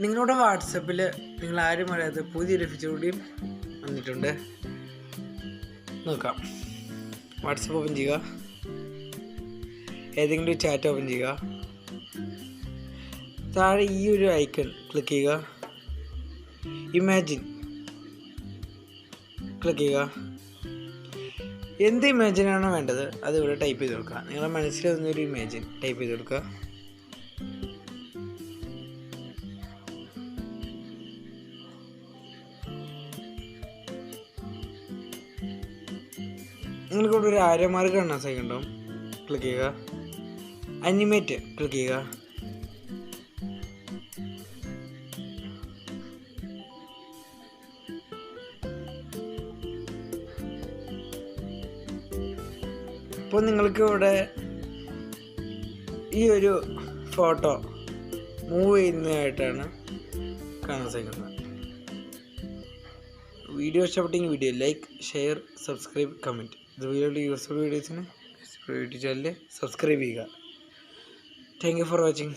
നിങ്ങളുടെ വാട്സപ്പിൽ നിങ്ങൾ ആരും അറിയാത്ത പുതിയൊരു കൂടിയും വന്നിട്ടുണ്ട്. നോക്കാം. വാട്സപ്പ് ഓപ്പൺ ചെയ്യുക. ഏതെങ്കിലും ഒരു ചാറ്റ് ഓപ്പൺ ചെയ്യുക. താഴെ ഈ ഒരു ഐക്കൺ ക്ലിക്ക് ചെയ്യുക. ഇമാജിൻ ക്ലിക്ക് ചെയ്യുക. എന്ത് ഇമാജിനാണോ വേണ്ടത്? അത് ഇവിടെ ടൈപ്പ് ചെയ്ത് കൊടുക്കുക. നിങ്ങളുടെ മനസ്സിൽ വന്നൊരു ഇമാജിൻ ടൈപ്പ് ചെയ്ത് കൊടുക്കുക. നിങ്ങൾക്ക് ഇവിടെ ഒരു ആരമാർക്ക് കാണാൻ സൈക്കുണ്ടാവും ക്ലിക്ക് ചെയ്യുക. അനിമേറ്റ് ക്ലിക്ക് ചെയ്യുക. ഇപ്പോൾ നിങ്ങൾക്ക് ഇവിടെ ഈ ഒരു ഫോട്ടോ മൂവ് ചെയ്യുന്നതായിട്ടാണ് കാണാൻ സാധിക്കുന്നത് വീഡിയോ ഇഷ്ടപ്പെട്ടെങ്കിൽ video like share subscribe comment ഇതുപോലെയുള്ള യൂസർ വീഡിയോസിന് യൂട്യൂബ് ചാനൽ സബ്സ്ക്രൈബ് ചെയ്യുക. Thank you for watching